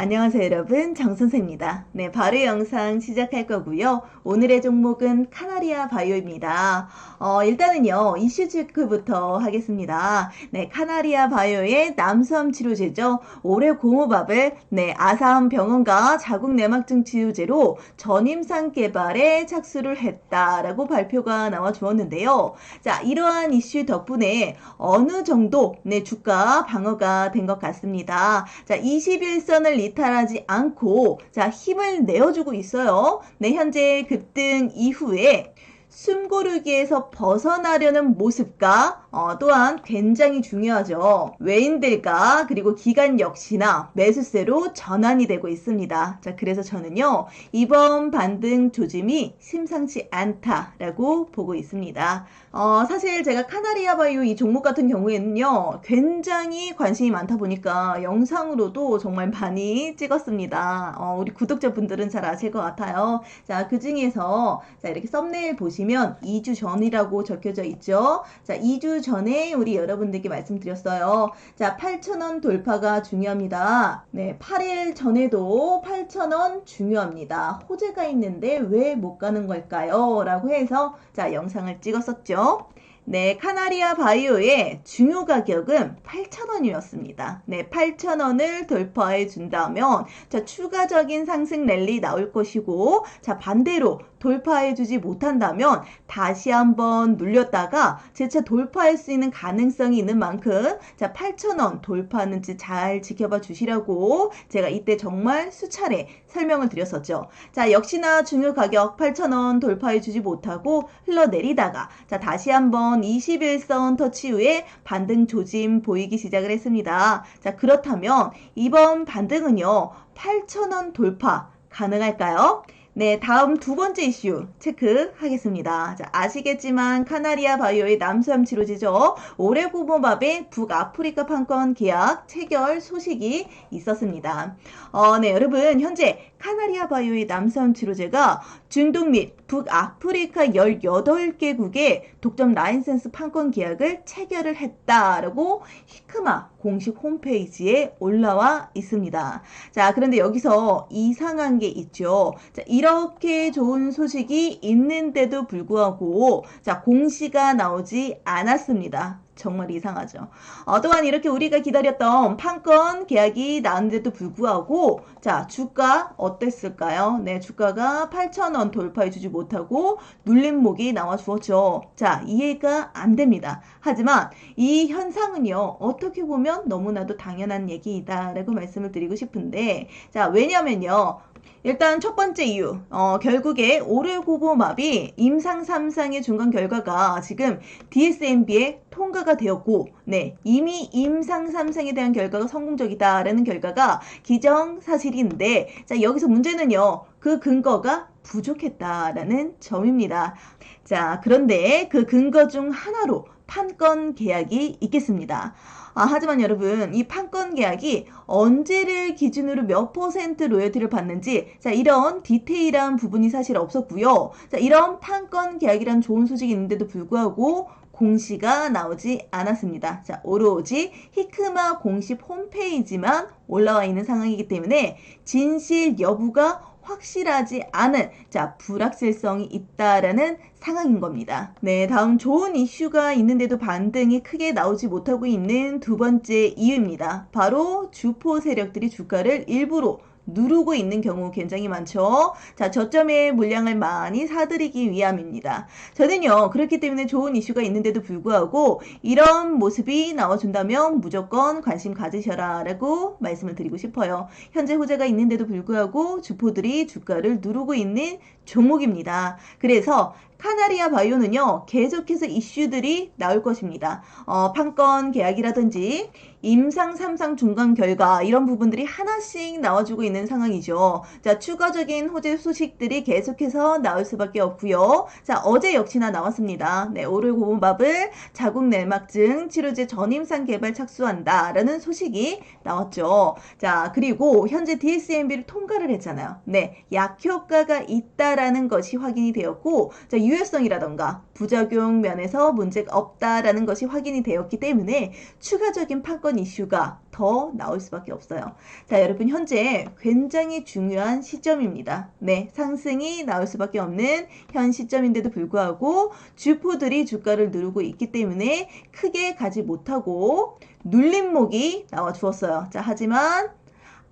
안녕하세요 여러분 정선생입니다. 네 바로 영상 시작할 거고요. 오늘의 종목은 카나리아 바이오입니다. 어, 일단은요 이슈 체크부터 하겠습니다. 네 카나리아 바이오의 남수암 치료제죠. 올해 고무밥을 네 아사암 병원과 자국 내막증 치료제로 전임상 개발에 착수를 했다라고 발표가 나와 주었는데요. 자 이러한 이슈 덕분에 어느 정도 네 주가 방어가 된 것 같습니다. 자 21선을 이탈하지 않고 자 힘을 내어주고 있어요. 네 현재 급등 이후에 숨고르기에서 벗어나려는 모습과 어, 또한 굉장히 중요하죠. 외인들과 그리고 기관 역시나 매수세로 전환이 되고 있습니다. 자, 그래서 저는요, 이번 반등 조짐이 심상치 않다라고 보고 있습니다. 어, 사실 제가 카나리아 바이오 이 종목 같은 경우에는요, 굉장히 관심이 많다 보니까 영상으로도 정말 많이 찍었습니다. 어, 우리 구독자분들은 잘 아실 것 같아요. 자, 그 중에서 자, 이렇게 썸네일 보시 면 2주 전이라고 적혀져 있죠. 자, 2주 전에 우리 여러분들께 말씀드렸어요. 자, 8,000원 돌파가 중요합니다. 네, 8일 전에도 8,000원 중요합니다. 호재가 있는데 왜 못 가는 걸까요? 라고 해서 자, 영상을 찍었었죠. 네, 카나리아 바이오의 중요 가격은 8,000원이었습니다. 네, 8,000원을 돌파해 준다면 자, 추가적인 상승 랠리 나올 것이고 자, 반대로 돌파해 주지 못한다면 다시 한번 눌렸다가 재차 돌파할 수 있는 가능성이 있는 만큼 자, 8,000원 돌파하는지 잘 지켜봐 주시라고 제가 이때 정말 수차례 설명을 드렸었죠. 자, 역시나 중요 가격 8,000원 돌파해 주지 못하고 흘러내리다가 자, 다시 한번 21선 터치 후에 반등 조짐 보이기 시작을 했습니다. 자, 그렇다면 이번 반등은요. 8,000원 돌파 가능할까요? 네, 다음 두 번째 이슈 체크하겠습니다. 자, 아시겠지만 카나리아 바이오의 남수암 치료제죠. 올해 고모밥의 북아프리카 판권 계약 체결 소식이 있었습니다. 어, 네, 여러분 현재 카나리아 바이오의 남수암 치료제가 중동 및 북아프리카 18개국의 독점 라인센스 판권 계약을 체결을 했다라고 히크마 공식 홈페이지에 올라와 있습니다. 자, 그런데 여기서 이상한 게 있죠. 자, 이 렇게 좋은 소식이 있는데도 불구하고 자, 공시가 나오지 않았습니다. 정말 이상하죠. 어, 또한 이렇게 우리가 기다렸던 판권 계약이 나왔는데도 불구하고 자 주가 어땠을까요? 네 주가가 8,000원 돌파해 주지 못하고 눌림목이 나와 주었죠. 자 이해가 안 됩니다. 하지만 이 현상은요 어떻게 보면 너무나도 당연한 얘기이다라고 말씀을 드리고 싶은데 자 왜냐면요 일단 첫 번째 이유, 어, 결국에 오르고보맙이 임상 3상의 중간 결과가 지금 DSMB에 통과가 되었고, 네, 이미 임상 3상에 대한 결과가 성공적이다라는 결과가 기정사실인데, 자, 여기서 문제는요, 그 근거가 부족했다라는 점입니다. 자, 그런데 그 근거 중 하나로 판권 계약이 있겠습니다. 아, 하지만 여러분, 이 판권 계약이 언제를 기준으로 몇 퍼센트 로열티를 받는지, 자, 이런 디테일한 부분이 사실 없었고요. 자, 이런 판권 계약이란 좋은 소식이 있는데도 불구하고 공시가 나오지 않았습니다. 자, 오로지 히크마 공식 홈페이지만 올라와 있는 상황이기 때문에 진실 여부가 확실하지 않은 자 불확실성이 있다라는 상황인 겁니다. 네, 다음 좋은 이슈가 있는데도 반등이 크게 나오지 못하고 있는 두 번째 이유입니다. 바로 주포 세력들이 주가를 일부러 누르고 있는 경우 굉장히 많죠. 자, 저점의 물량을 많이 사들이기 위함입니다. 저는요, 그렇기 때문에 좋은 이슈가 있는데도 불구하고 이런 모습이 나와준다면 무조건 관심 가지셔라 라고 말씀을 드리고 싶어요. 현재 호재가 있는데도 불구하고 주포들이 주가를 누르고 있는 종목입니다. 그래서 카나리아 바이오는요, 계속해서 이슈들이 나올 것입니다. 어, 판권 계약이라든지, 임상 3상 중간 결과, 이런 부분들이 하나씩 나와주고 있는 상황이죠. 자, 추가적인 호재 소식들이 계속해서 나올 수밖에 없고요. 자, 어제 역시나 나왔습니다. 네, 오를 고문밥을 자국 내막증 치료제 전임상 개발 착수한다. 라는 소식이 나왔죠. 자, 그리고 현재 DSMB를 통과를 했잖아요. 네, 약 효과가 있다라는 것이 확인이 되었고, 자, 유효성이라던가 부작용 면에서 문제가 없다라는 것이 확인이 되었기 때문에 추가적인 판권 이슈가 더 나올 수밖에 없어요. 자, 여러분 현재 굉장히 중요한 시점입니다. 네, 상승이 나올 수밖에 없는 현 시점인데도 불구하고 주포들이 주가를 누르고 있기 때문에 크게 가지 못하고 눌림목이 나와 주었어요. 자, 하지만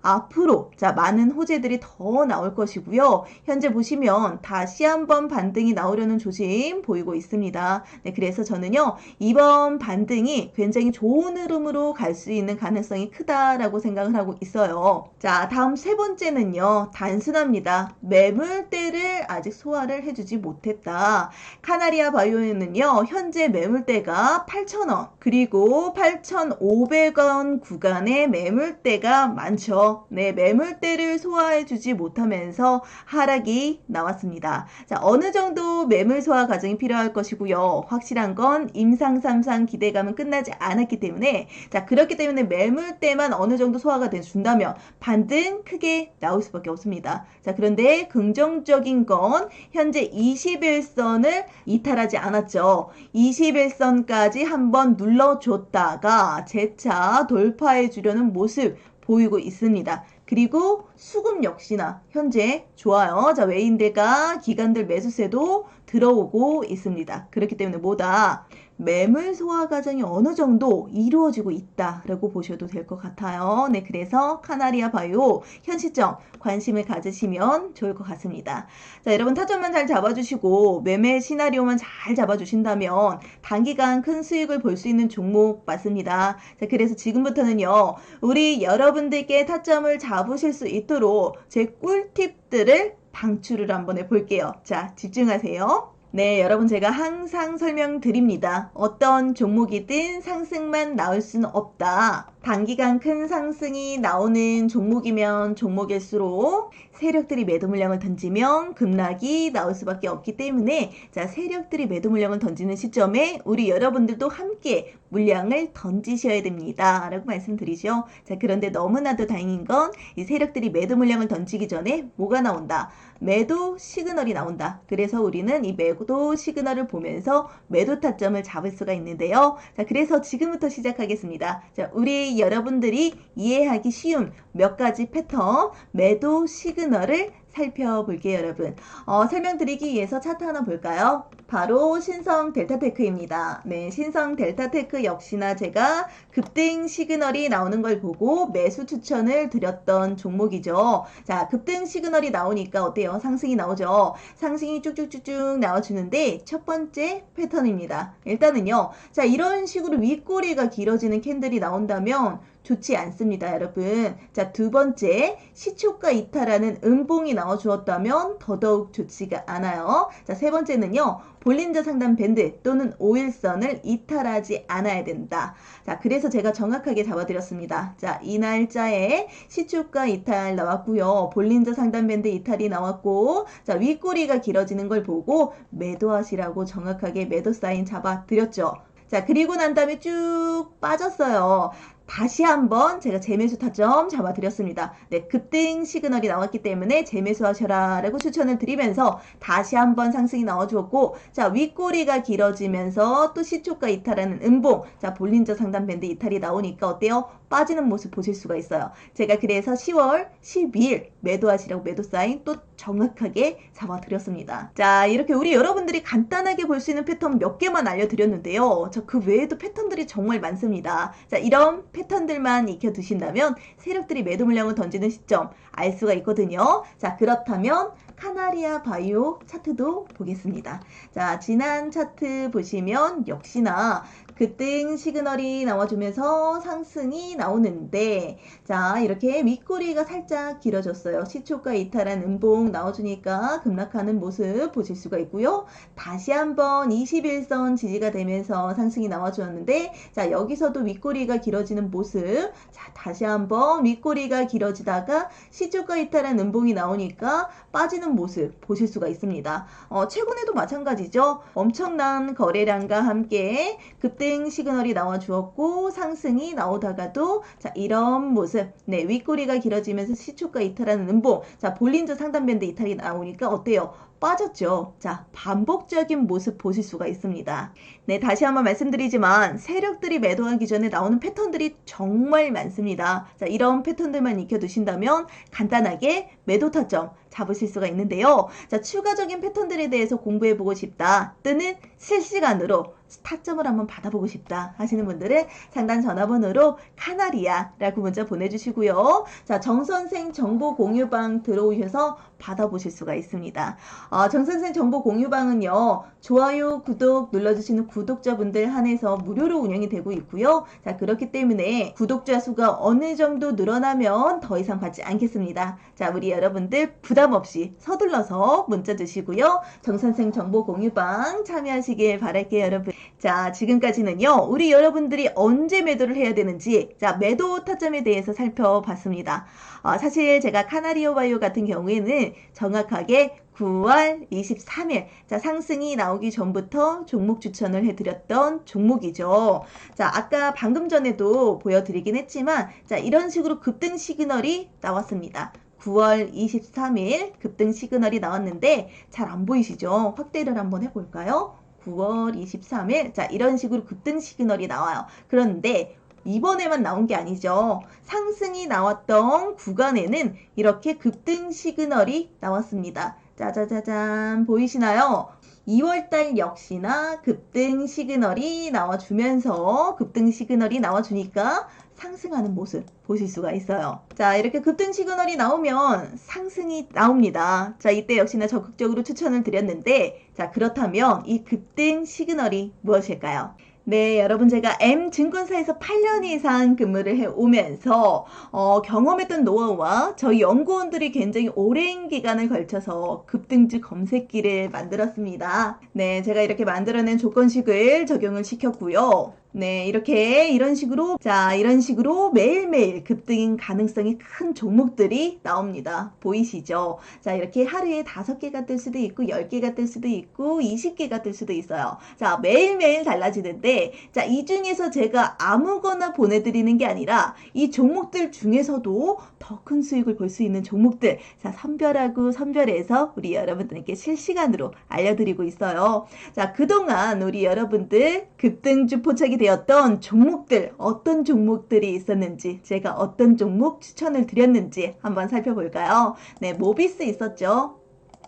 앞으로 자 많은 호재들이 더 나올 것이고요. 현재 보시면 다시 한번 반등이 나오려는 조짐 보이고 있습니다. 네, 그래서 저는요 이번 반등이 굉장히 좋은 흐름으로 갈 수 있는 가능성이 크다라고 생각을 하고 있어요. 자 다음 세 번째는요 단순합니다. 매물대를 아직 소화를 해주지 못했다. 카나리아 바이오는요 현재 매물대가 8,000원 그리고 8,500원 구간의 매물대가 많죠. 네, 매물대를 소화해주지 못하면서 하락이 나왔습니다. 자, 어느 정도 매물 소화 과정이 필요할 것이고요. 확실한 건 임상삼상 기대감은 끝나지 않았기 때문에 자, 그렇기 때문에 매물대만 어느 정도 소화가 돼준다면 반등 크게 나올 수밖에 없습니다. 자, 그런데 긍정적인 건 현재 21선을 이탈하지 않았죠. 21선까지 한번 눌러줬다가 재차 돌파해 주려는 모습 보이고 있습니다. 그리고 수급 역시나 현재 좋아요. 자, 외인들과 기관들 매수세도 들어오고 있습니다. 그렇기 때문에 뭐다 매물 소화 과정이 어느 정도 이루어지고 있다라고 보셔도 될 것 같아요. 네, 그래서 카나리아 바이오 현 시점 관심을 가지시면 좋을 것 같습니다. 자, 여러분 타점만 잘 잡아주시고 매매 시나리오만 잘 잡아주신다면 단기간 큰 수익을 볼 수 있는 종목 맞습니다. 자, 그래서 지금부터는요, 우리 여러분들께 타점을 잡으실 수 있도록 제 꿀팁들을 방출을 한번 해볼게요. 자, 집중하세요. 네, 여러분 제가 항상 설명드립니다. 어떤 종목이든 상승만 나올 수는 없다. 단기간 큰 상승이 나오는 종목이면 종목일수록 세력들이 매도 물량을 던지면 급락이 나올 수밖에 없기 때문에 자 세력들이 매도 물량을 던지는 시점에 우리 여러분들도 함께 물량을 던지셔야 됩니다. 라고 말씀드리죠. 자 그런데 너무나도 다행인 건 이 세력들이 매도 물량을 던지기 전에 뭐가 나온다? 매도 시그널이 나온다. 그래서 우리는 이 매도 시그널을 보면서 매도 타점을 잡을 수가 있는데요. 자 그래서 지금부터 시작하겠습니다. 자 우리 여러분들이 이해하기 쉬운 몇 가지 패턴, 매도 시그널을 살펴볼게요, 여러분. 어, 설명드리기 위해서 차트 하나 볼까요? 바로 신성 델타테크입니다. 네, 신성 델타테크 역시나 제가 급등 시그널이 나오는 걸 보고 매수 추천을 드렸던 종목이죠. 자, 급등 시그널이 나오니까 어때요? 상승이 나오죠. 상승이 쭉쭉쭉쭉 나와주는데 첫 번째 패턴입니다. 일단은요. 자, 이런 식으로 윗꼬리가 길어지는 캔들이 나온다면 좋지 않습니다, 여러분. 자, 두 번째, 시초가 이탈하는 음봉이 나와 주었다면 더더욱 좋지가 않아요. 자, 세 번째는요, 볼린저 상단 밴드 또는 오일선을 이탈하지 않아야 된다. 자, 그래서 제가 정확하게 잡아드렸습니다. 자, 이 날짜에 시초가 이탈 나왔고요. 볼린저 상단 밴드 이탈이 나왔고, 자, 윗꼬리가 길어지는 걸 보고 매도하시라고 정확하게 매도 사인 잡아드렸죠. 자, 그리고 난 다음에 쭉 빠졌어요. 다시 한번 제가 재매수 타점 잡아드렸습니다. 네, 급등 시그널이 나왔기 때문에 재매수 하셔라 라고 추천을 드리면서 다시 한번 상승이 나와주었고 자 윗꼬리가 길어지면서 또 시초가 이탈하는 음봉 자 볼린저 상단 밴드 이탈이 나오니까 어때요? 빠지는 모습 보실 수가 있어요. 제가 그래서 10월 12일 매도하시라고 매도 사인 또 정확하게 잡아드렸습니다. 자 이렇게 우리 여러분들이 간단하게 볼 수 있는 패턴 몇 개만 알려드렸는데요. 저 그 외에도 패턴들이 정말 많습니다. 자 이런 패턴들만 익혀두신다면 세력들이 매도 물량을 던지는 시점 알 수가 있거든요. 자, 그렇다면 카나리아 바이오 차트도 보겠습니다. 자, 지난 차트 보시면 역시나 급등 시그널이 나와주면서 상승이 나오는데 자 이렇게 윗꼬리가 살짝 길어졌어요. 시초가 이탈한 음봉 나와주니까 급락하는 모습 보실 수가 있고요. 다시 한번 21선 지지가 되면서 상승이 나와주었는데 자 여기서도 윗꼬리가 길어지는 모습 자 다시 한번 윗꼬리가 길어지다가 시초가 이탈한 음봉이 나오니까 빠지는 모습 보실 수가 있습니다. 어, 최근에도 마찬가지죠. 엄청난 거래량과 함께 급등 급등 시그널이 나와 주었고 상승이 나오다가도 자 이런 모습 네 윗꼬리가 길어지면서 시초가 이탈하는 음봉 자 볼린저 상단밴드 이탈이 나오니까 어때요? 빠졌죠. 자, 반복적인 모습 보실 수가 있습니다. 네, 다시 한번 말씀드리지만 세력들이 매도하기 전에 나오는 패턴들이 정말 많습니다. 자, 이런 패턴들만 익혀두신다면 간단하게 매도 타점 잡으실 수가 있는데요. 자, 추가적인 패턴들에 대해서 공부해보고 싶다. 또는 실시간으로 타점을 한번 받아보고 싶다 하시는 분들은 상단 전화번호로 카나리아라고 문자 보내주시고요. 자, 정선생 정보 공유방 들어오셔서 받아보실 수가 있습니다. 어, 정선생 정보 공유방은요, 좋아요, 구독 눌러주시는 구독자분들 한해서 무료로 운영이 되고 있고요. 자, 그렇기 때문에 구독자 수가 어느 정도 늘어나면 더 이상 받지 않겠습니다. 자, 우리 여러분들 부담 없이 서둘러서 문자 주시고요. 정선생 정보 공유방 참여하시길 바랄게요, 여러분. 자, 지금까지는요, 우리 여러분들이 언제 매도를 해야 되는지, 자, 매도 타점에 대해서 살펴봤습니다. 어, 사실 제가 카나리오 바이오 같은 경우에는 정확하게 9월 23일 자 상승이 나오기 전부터 종목 추천을 해드렸던 종목이죠. 자 아까 방금 전에도 보여드리긴 했지만 자 이런 식으로 급등 시그널이 나왔습니다. 9월 23일 급등 시그널이 나왔는데 잘 안 보이시죠? 확대를 한번 해볼까요? 9월 23일 자 이런 식으로 급등 시그널이 나와요. 그런데 이번에만 나온 게 아니죠. 상승이 나왔던 구간에는 이렇게 급등 시그널이 나왔습니다. 짜자자잔 보이시나요? 2월달 역시나 급등 시그널이 나와주면서 급등 시그널이 나와주니까 상승하는 모습 보실 수가 있어요. 자, 이렇게 급등 시그널이 나오면 상승이 나옵니다. 자, 이때 역시나 적극적으로 추천을 드렸는데, 자, 그렇다면 이 급등 시그널이 무엇일까요? 네, 여러분 제가 M 증권사에서 8년 이상 근무를 해 오면서 어, 경험했던 노하우와 저희 연구원들이 굉장히 오랜 기간을 걸쳐서 급등주 검색기를 만들었습니다. 네, 제가 이렇게 만들어낸 조건식을 적용을 시켰고요. 네, 이렇게 이런 식으로 자, 이런 식으로 매일매일 급등인 가능성이 큰 종목들이 나옵니다. 보이시죠? 자, 이렇게 하루에 5개가 뜰 수도 있고 10개가 뜰 수도 있고 20개가 뜰 수도 있어요. 자, 매일매일 달라지는데 자, 이 중에서 제가 아무거나 보내 드리는 게 아니라 이 종목들 중에서도 더 큰 수익을 볼 수 있는 종목들 자, 선별하고 선별해서 우리 여러분들께 실시간으로 알려 드리고 있어요. 자, 그동안 우리 여러분들 급등주 포착이 되 었던 종목들 어떤 종목들이 있었는지 제가 어떤 종목 추천을 드렸는지 한번 살펴볼까요? 네, 모비스 있었죠.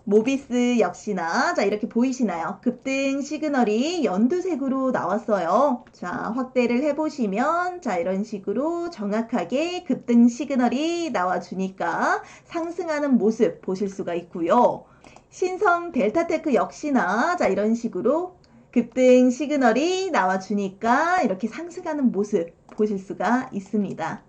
모비스 역시나 자 이렇게 보이시나요? 급등 시그널이 연두색으로 나왔어요. 자 확대를 해보시면 자 이런 식으로 정확하게 급등 시그널이 나와주니까 상승하는 모습 보실 수가 있고요. 신성 델타테크 역시나 자 이런 식으로 급등 시그널이 나와주니까 이렇게 상승하는 모습 보실 수가 있습니다.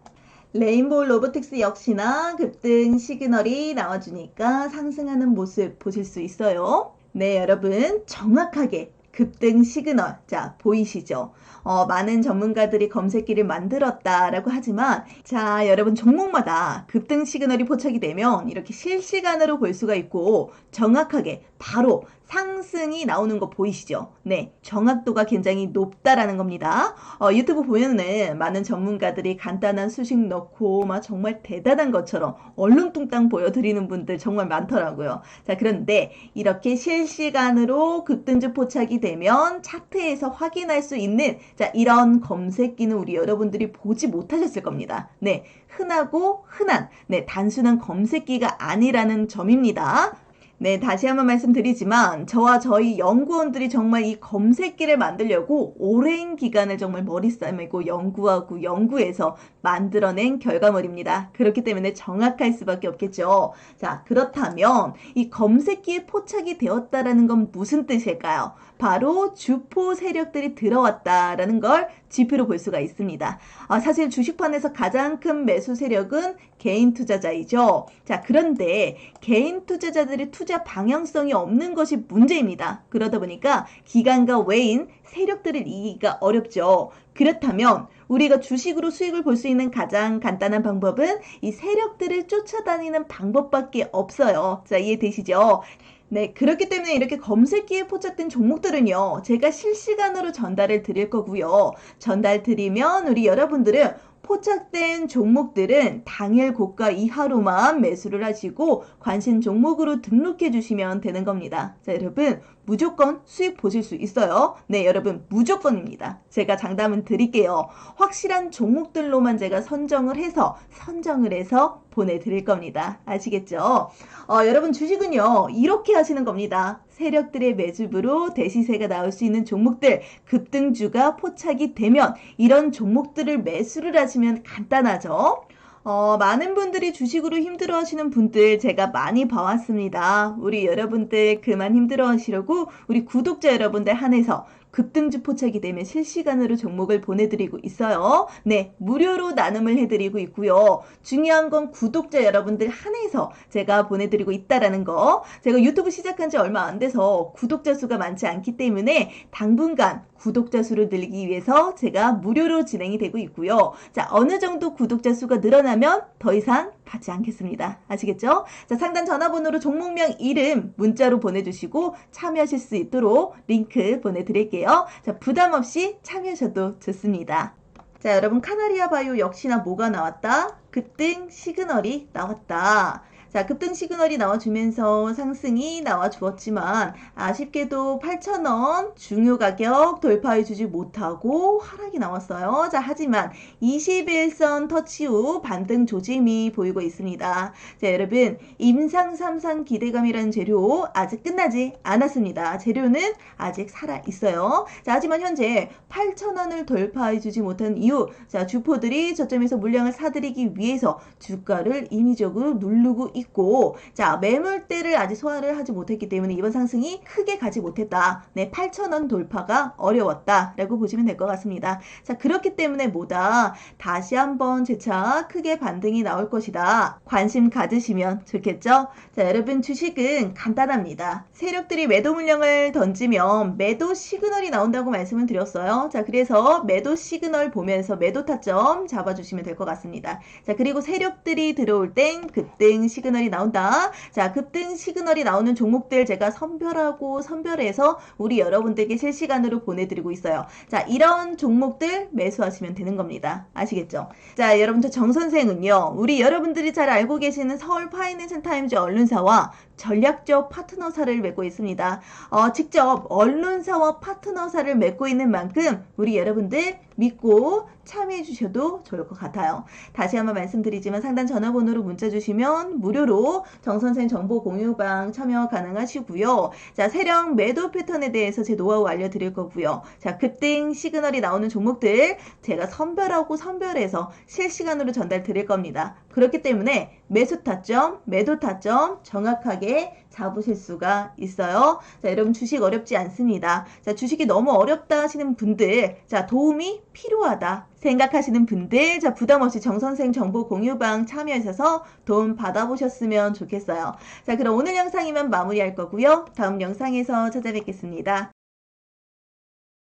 레인보우 로보틱스 역시나 급등 시그널이 나와주니까 상승하는 모습 보실 수 있어요. 네, 여러분 정확하게 급등 시그널 자 보이시죠? 어, 많은 전문가들이 검색기를 만들었다라고 하지만 자 여러분 종목마다 급등 시그널이 포착이 되면 이렇게 실시간으로 볼 수가 있고 정확하게 바로 상승이 나오는 거 보이시죠? 네, 정확도가 굉장히 높다라는 겁니다. 어, 유튜브 보면은 많은 전문가들이 간단한 수식 넣고 막 정말 대단한 것처럼 얼렁뚱땅 보여드리는 분들 정말 많더라고요. 자, 그런데 이렇게 실시간으로 급등주 포착이 되면 차트에서 확인할 수 있는 자, 이런 검색기는 우리 여러분들이 보지 못하셨을 겁니다. 네, 흔하고 흔한, 네, 단순한 검색기가 아니라는 점입니다. 네, 다시 한번 말씀드리지만 저와 저희 연구원들이 정말 이 검색기를 만들려고 오랜 기간을 정말 머리 싸매고 연구하고 연구해서 만들어낸 결과물입니다. 그렇기 때문에 정확할 수밖에 없겠죠. 자, 그렇다면 이 검색기에 포착이 되었다라는 건 무슨 뜻일까요? 바로 주포 세력들이 들어왔다라는 걸 지표로 볼 수가 있습니다. 아, 사실 주식판에서 가장 큰 매수 세력은 개인 투자자이죠. 자, 그런데 개인 투자자들의 투자 방향성이 없는 것이 문제입니다. 그러다 보니까 기관과 외인 세력들을 이기기가 어렵죠. 그렇다면 우리가 주식으로 수익을 볼 수 있는 가장 간단한 방법은 이 세력들을 쫓아다니는 방법밖에 없어요. 자, 이해되시죠? 네, 그렇기 때문에 이렇게 검색기에 포착된 종목들은요, 제가 실시간으로 전달을 드릴 거고요. 전달 드리면 우리 여러분들은 포착된 종목들은 당일 고가 이하로만 매수를 하시고 관심 종목으로 등록해 주시면 되는 겁니다. 자, 여러분 무조건 수익 보실 수 있어요. 네, 여러분 무조건입니다. 제가 장담은 드릴게요. 확실한 종목들로만 제가 선정을 해서 선정을 해서 보내드릴 겁니다. 아시겠죠? 어, 여러분 주식은요 이렇게 하시는 겁니다. 세력들의 매집으로 대시세가 나올 수 있는 종목들 급등주가 포착이 되면 이런 종목들을 매수를 하시면 간단하죠. 어, 많은 분들이 주식으로 힘들어 하시는 분들 제가 많이 봐왔습니다. 우리 여러분들 그만 힘들어 하시려고 우리 구독자 여러분들 한해서 급등주 포착이 되면 실시간으로 종목을 보내드리고 있어요. 네, 무료로 나눔을 해드리고 있고요. 중요한 건 구독자 여러분들 한해서 제가 보내드리고 있다라는 거. 제가 유튜브 시작한 지 얼마 안 돼서 구독자 수가 많지 않기 때문에 당분간 구독자 수를 늘리기 위해서 제가 무료로 진행이 되고 있고요. 자, 어느 정도 구독자 수가 늘어나면 더 이상 받지 않겠습니다. 아시겠죠? 자, 상단 전화번호로 종목명 이름 문자로 보내주시고 참여하실 수 있도록 링크 보내드릴게요. 자, 부담 없이 참여하셔도 좋습니다. 자, 여러분, 카나리아 바이오 역시나 뭐가 나왔다? 급등 시그널이 나왔다. 자, 급등 시그널이 나와주면서 상승이 나와주었지만 아쉽게도 8,000원 중요 가격 돌파해주지 못하고 하락이 나왔어요. 자, 하지만 21선 터치 후 반등 조짐이 보이고 있습니다. 자, 여러분, 임상 3상 기대감이라는 재료 아직 끝나지 않았습니다. 재료는 아직 살아 있어요. 자, 하지만 현재 8,000원을 돌파해주지 못한 이유, 자, 주포들이 저점에서 물량을 사들이기 위해서 주가를 임의적으로 누르고 있고 자 매물대를 아직 소화를 하지 못했기 때문에 이번 상승이 크게 가지 못했다. 네, 8,000원 돌파가 어려웠다라고 보시면 될 것 같습니다. 자 그렇기 때문에 뭐다 다시 한번 재차 크게 반등이 나올 것이다. 관심 가지시면 좋겠죠? 자 여러분 주식은 간단합니다. 세력들이 매도 물량을 던지면 매도 시그널이 나온다고 말씀을 드렸어요. 자 그래서 매도 시그널 보면서 매도 타점 잡아주시면 될 것 같습니다. 자 그리고 세력들이 들어올 땐 급등 시그널이 나온다. 자, 급등 시그널이 나오는 종목들 제가 선별하고 선별해서 우리 여러분들께 실시간으로 보내드리고 있어요. 자, 이런 종목들 매수하시면 되는 겁니다. 아시겠죠? 자, 여러분 저 정선생은요. 우리 여러분들이 잘 알고 계시는 서울 파이낸셜 타임즈 언론사와 전략적 파트너사를 맺고 있습니다. 어, 직접 언론사와 파트너사를 맺고 있는 만큼 우리 여러분들 믿고 참여해 주셔도 좋을 것 같아요. 다시 한번 말씀드리지만 상단 전화번호로 문자 주시면 무료로 정선생 정보 공유방 참여 가능하시고요. 자, 세력 매도 패턴에 대해서 제 노하우 알려드릴 거고요. 자, 급등 시그널이 나오는 종목들 제가 선별하고 선별해서 실시간으로 전달 드릴 겁니다. 그렇기 때문에 매수 타점, 매도 타점 정확하게 잡으실 수가 있어요. 자, 여러분 주식 어렵지 않습니다. 자, 주식이 너무 어렵다 하시는 분들, 자, 도움이 필요하다 생각하시는 분들, 자, 부담 없이 정선생 정보 공유방 참여하셔서 도움 받아보셨으면 좋겠어요. 자, 그럼 오늘 영상이면 마무리할 거고요. 다음 영상에서 찾아뵙겠습니다.